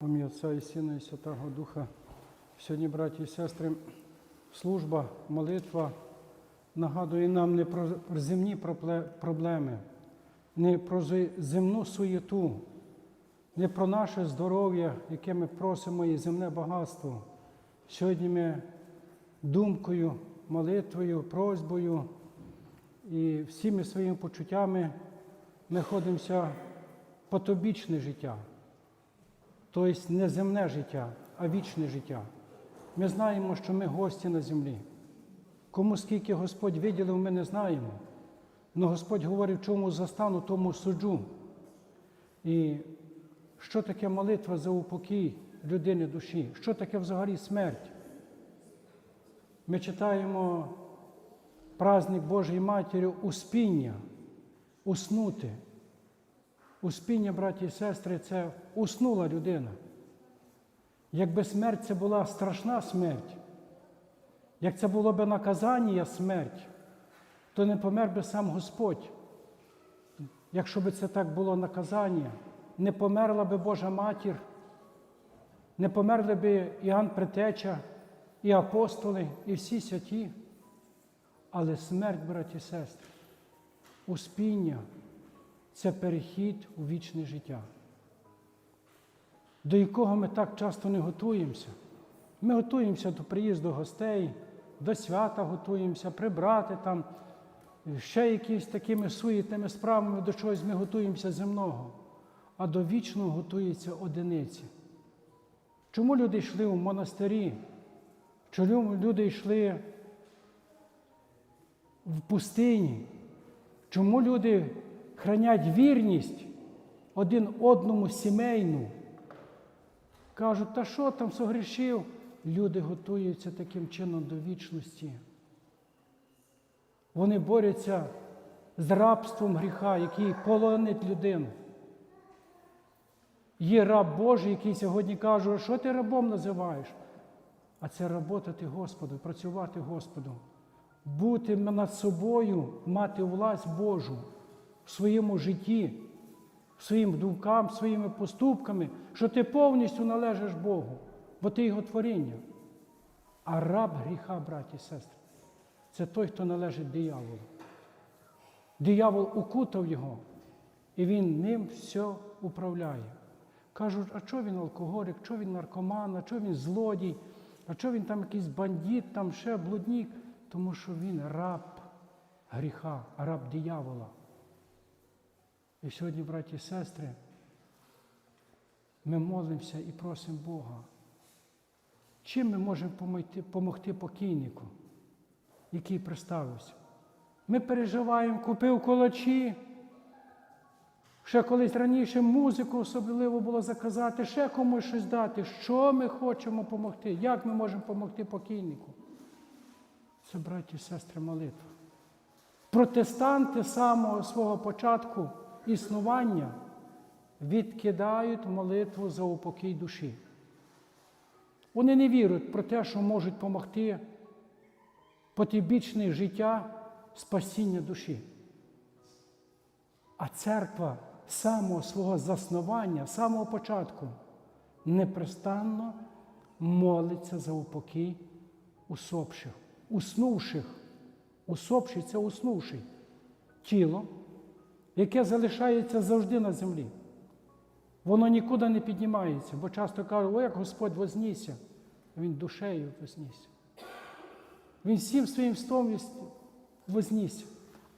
В ім'я Отця і Сина і Святого Духа. Сьогодні, браті і сестри, служба, молитва нагадує нам не про земні проблеми, не про земну суєту, не про наше здоров'я, яке ми просимо і земне багатство. Сьогодні ми думкою, молитвою, просьбою і всіми своїми почуттями ми ходимося потобічне життя. Тобто не земне життя, а вічне життя. Ми знаємо, що ми гості на землі. Кому скільки Господь виділив, ми не знаємо. Але Господь говорить, чому застану, тому суджу. І що таке молитва за упокій людини душі? Що таке взагалі смерть? Ми читаємо праздник Божої Матері успіння, уснути. Успіння, браті і сестри, це уснула людина. Якби смерть це була страшна смерть, як це було би наказання смерть, то не помер би сам Господь. Якщо би це так було наказання, не померла би Божа матір, не померли би Іоанн Претеча, і апостоли, і всі святі. Але смерть, браті і сестри, успіння це перехід у вічне життя, до якого ми так часто не готуємося. Ми готуємося до приїзду гостей, до свята готуємося, прибрати там, ще якісь такими суєтними справами до чогось ми готуємося земного, а до вічного готується одиниці. Чому люди йшли у монастирі? Чому люди йшли в пустині? Чому люди хранять вірність один одному сімейну? Кажуть, та що там согрішив? Люди готуються таким чином до вічності. Вони борються з рабством гріха, який полонить людину. Є раб Божий, який сьогодні каже, що ти рабом називаєш? А це роботати Господу, працювати Господу, бути над собою, мати власть Божу в своєму житті, своїм думкам, своїми поступками, що ти повністю належиш Богу, бо ти його творіння. А раб гріха, браті і сестри, це той, хто належить дияволу. Диявол укутав його, і він ним все управляє. Кажуть, а що він алкоголік, що він наркоман, а що він злодій, а що він там якийсь бандит, там ще блудник, тому що він раб гріха, раб диявола. І сьогодні, браті і сестри, ми молимося і просимо Бога. Чим ми можемо допомогти покійнику, який приставився? Ми переживаємо, купив колочі. Ще колись раніше музику особливо було заказати, ще комусь щось дати. Що ми хочемо допомогти? Як ми можемо допомогти покійнику? Це, браті і сестри, молитва. Протестанти з самого свого початку існування відкидають молитву за упокій душі. Вони не вірують про те, що можуть допомогти потибічне життя спасіння душі. А церква самого свого заснування, з самого початку, непрестанно молиться за упокій усопших, уснувших. Усопший це уснувший тіло, яке залишається завжди на землі. Воно нікуди не піднімається, бо часто кажуть, о, як Господь вознісся, Він душею вознісся. Він всім своїм стом вознісся.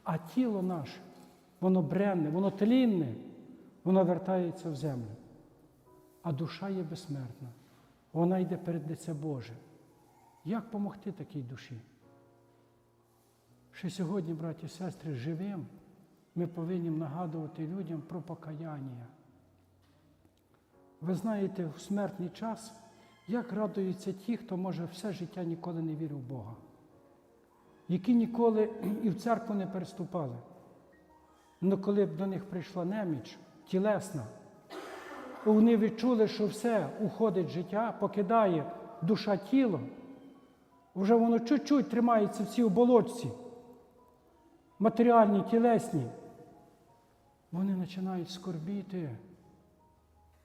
А тіло наше, воно бренне, воно тлінне, воно вертається в землю. А душа є безсмертна. Вона йде перед лице Боже. Як допомогти такій душі? Ще сьогодні, браті і сестри, живим, ми повинні нагадувати людям про покаяння. Ви знаєте, в смертний час, як радуються ті, хто може все життя ніколи не вірив в Бога, які ніколи і в церкву не переступали. Але коли б до них прийшла неміч тілесна, вони відчули, що все уходить життя, покидає душа тіло, вже воно чуть-чуть тримається в цій оболочці, матеріальні, тілесні, вони починають скорбіти.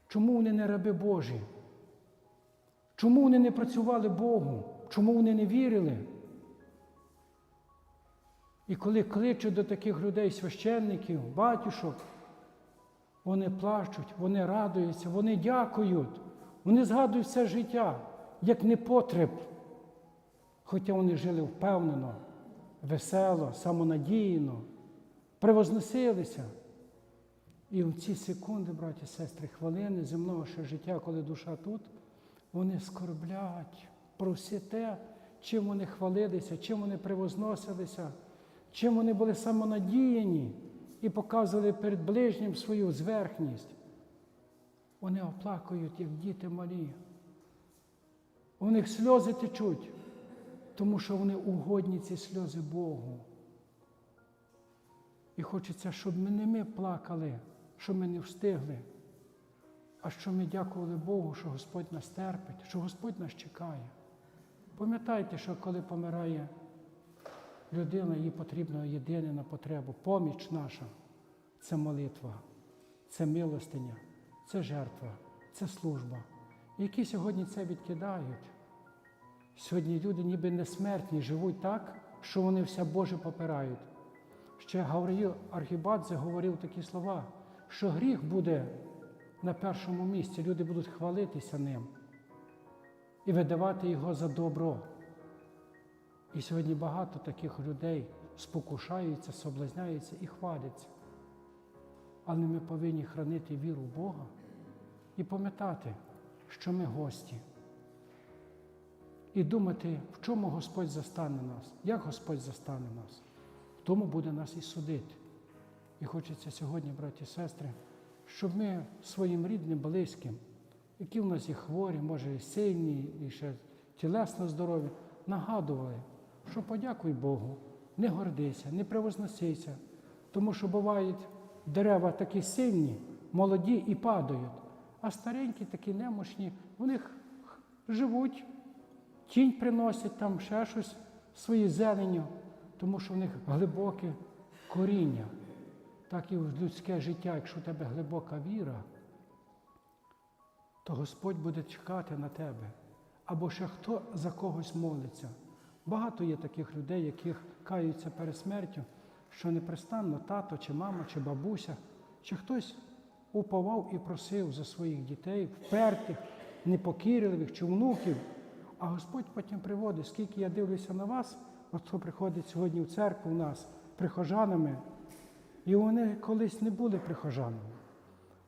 Чому вони не раби Божі? Чому вони не працювали Богу? Чому вони не вірили? І коли кличуть до таких людей священників, батюшок, вони плачуть, вони радуються, вони дякують, вони згадують все життя як непотреб. Хоча вони жили впевнено, весело, самонадіяно, превозносилися. І в ці секунди, браті сестри, хвилини земного ще життя, коли душа тут, вони скорблять про все те, чим вони хвалилися, чим вони превозносилися, чим вони були самонадіяні і показували перед ближнім свою зверхність. Вони оплакують, як діти малі. У них сльози течуть, тому що вони угодні ці сльози Богу. І хочеться, щоб ми не ми плакали, що ми не встигли, а що ми дякували Богу, що Господь нас терпить, що Господь нас чекає. Пам'ятайте, що коли помирає людина, їй потрібна єдине на потребу. Поміч наша це молитва, це милостиня, це жертва, це служба. Які сьогодні це відкидають. Сьогодні люди ніби несмертні, живуть так, що вони все Боже попирають. Ще Гавриїл Архібадзе говорив такі слова, що гріх буде на першому місці, люди будуть хвалитися ним і видавати його за добро. І сьогодні багато таких людей спокушаються, соблазняються і хваляться. Але ми повинні хранити віру в Бога і пам'ятати, що ми гості. І думати, в чому Господь застане нас, як Господь застане нас, в тому буде нас і судити. І хочеться сьогодні, браті і сестри, щоб ми своїм рідним, близьким, які в нас є хворі, може і сильні, і ще тілесно здорові, нагадували, що подякуй Богу, не гордися, не превозносися, тому що бувають дерева такі сильні, молоді і падають, а старенькі, такі немощні, в них живуть, тінь приносять там ще щось свої зеленю, тому що в них глибоке коріння. Так і в людське життя, якщо у тебе глибока віра, то Господь буде чекати на тебе. Або ще хто за когось молиться. Багато є таких людей, яких каються перед смертю, що непрестанно тато, чи мама, чи бабуся, чи хтось уповав і просив за своїх дітей, впертих, непокірливих чи внуків. А Господь потім приводить, скільки я дивлюся на вас, от хто приходить сьогодні в церкву у нас прихожанами, і вони колись не були прихожанами.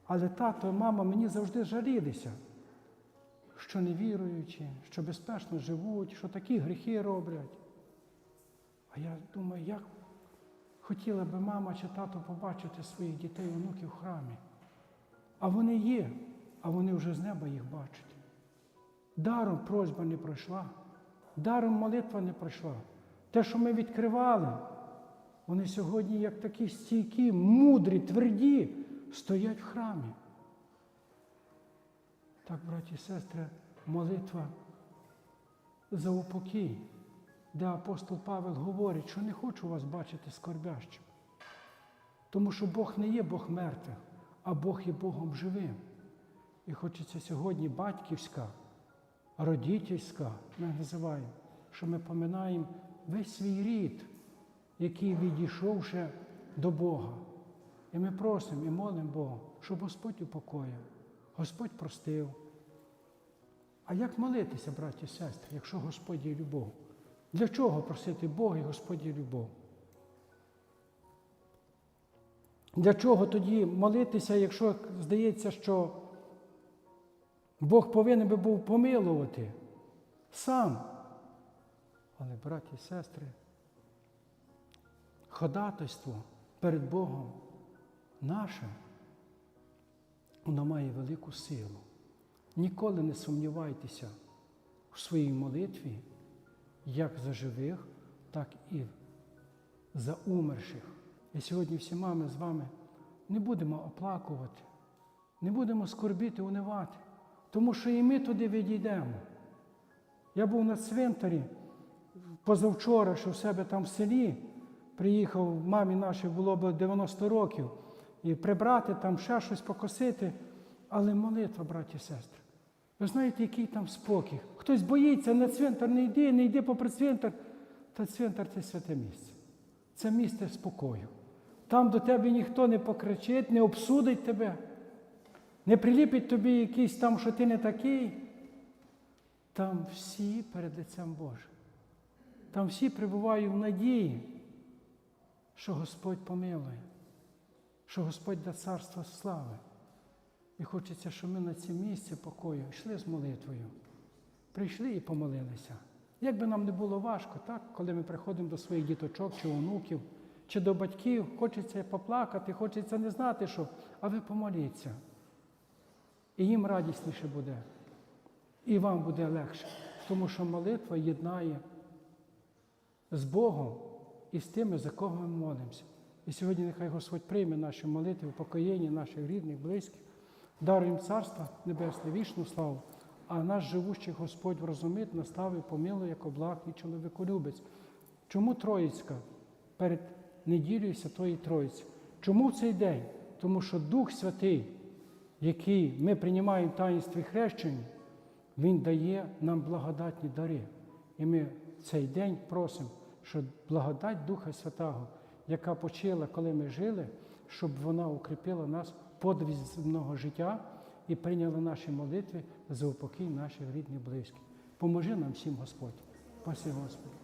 Але тато, мама мені завжди жалілися, що не віруючи, що безпечно живуть, що такі гріхи роблять. А я думаю, як хотіла би мама чи тато побачити своїх дітей онуків в храмі. А вони є, а вони вже з неба їх бачать. Даром просьба не пройшла, даром молитва не пройшла. Те, що ми відкривали, вони сьогодні, як такі стійкі, мудрі, тверді, стоять в храмі. Так, браті і сестри, молитва за упокій, де апостол Павел говорить, що не хочу вас бачити скорбящим. Тому що Бог не є Бог мертвих, а Бог є Богом живим. І хочеться сьогодні батьківська, родительська, ми називаємо, що ми поминаємо весь свій рід, який відійшов ще до Бога. І ми просимо і молимо Бога, щоб Господь упокоїв, Господь простив. А як молитися, браті і сестри, якщо Господь є любов? Для чого просити Бога і Господь є любов? Для чого тоді молитися, якщо здається, що Бог повинен би був помилувати сам? Але, браті і сестри, ходатайство перед Богом наше, воно має велику силу. Ніколи не сумнівайтеся в своїй молитві, як за живих, так і за умерших. І сьогодні всіма ми з вами не будемо оплакувати, не будемо скорбіти, унивати, тому що і ми туди відійдемо. Я був на цвинтарі позавчора, що в себе там в селі, приїхав, мамі нашій було б 90 років, і прибрати там ще щось покосити. Але молитва, браті і сестри. Ви знаєте, який там спокій. Хтось боїться на цвинтар не йди, не йди попри цвинтар. Та цвинтар це святе місце. Це місце спокою. Там до тебе ніхто не покричить, не обсудить тебе, не приліпить тобі якийсь там, що ти не такий. Там всі перед лицем Божим. Там всі перебувають в надії, що Господь помилує, що Господь дасть царство слави. І хочеться, щоб ми на це місце покою йшли з молитвою. Прийшли і помолилися. Як би нам не було важко, так, коли ми приходимо до своїх діточок чи онуків, чи до батьків, хочеться поплакати, хочеться не знати, що, а ви помоліться. І їм радісніше буде, і вам буде легше, тому що молитва єднає з Богом і з тими, за кого ми молимося. І сьогодні нехай Господь прийме наші молитви, упокоєння наших рідних, близьких, дарує їм царство небесне, вічну славу, а наш живущий Господь врозумить, наставив, помилує, як облак і чоловіколюбець. Чому Троїцька перед неділею Святої Троїці? Чому в цей день? Тому що Дух Святий, який ми приймаємо в таїнстві хрещення, Він дає нам благодатні дари. І ми в цей день просимо, щоб благодать Духа Святого, яка почила, коли ми жили, щоб вона укріпила нас подвізного життя і прийняла наші молитви за упокій наших рідних близьких. Поможи нам всім, Господь. Пасі Господи.